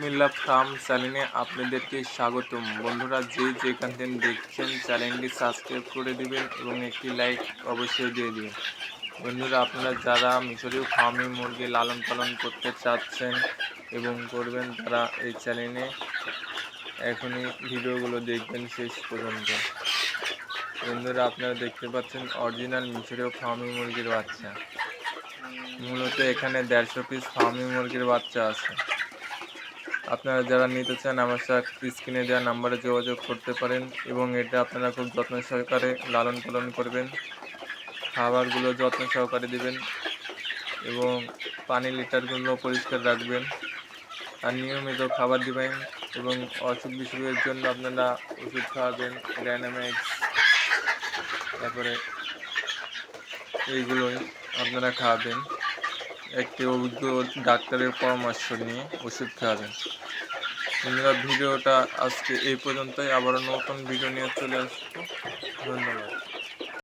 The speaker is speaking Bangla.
বিসমিল্লা ফার্ম চ্যানেলে আপনাদেরকে স্বাগতম। বন্ধুরা, যে যেখান থেকে দেখছেন চ্যানেলটি সাবস্ক্রাইব করে দিবেন এবং একটি লাইক অবশ্যই দিয়ে দিবেন। বন্ধুরা, আপনারা যারা মিশরীয় ফার্মি মুরগি লালন পালন করতে চাচ্ছেন এবং করবেন, তারা এই চ্যানেলে এখনই ভিডিওগুলো দেখবেন শেষ পর্যন্ত। বন্ধুরা, আপনারা দেখতে পাচ্ছেন অরিজিনাল মিশরীয় ফার্মি মুরগির বাচ্চা। মূলত এখানে দেড়শো পিস ফার্মি মুরগির বাচ্চা আছে। আপনারা যারা নিতে চান আমার স্ক্রিনে দেওয়া নাম্বারে যোগাযোগ করতে পারেন এবং এটা আপনারা খুব যত্ন সহকারে লালন পালন করবেন। খাবারগুলো যত্ন সহকারে দেবেন এবং পানি লিটারগুলো পরিষ্কার রাখবেন। আর নিয়মিত খাবার দেবেন এবং অসুখ বিসুখের জন্য আপনারা ওষুধ খাওয়াবেন ডাইনামিক্স তারপরে এইগুলোই আপনারা খাওয়াবেন। একটি অভিজ্ঞ ডাক্তারের পরামর্শ নিয়ে ওষুধ খাওয়াবেন বন্ধুরা, ভিডিওটা আজকে এই পর্যন্তই। আবারও নতুন ভিডিও নিয়ে চলে আসব। ধন্যবাদ।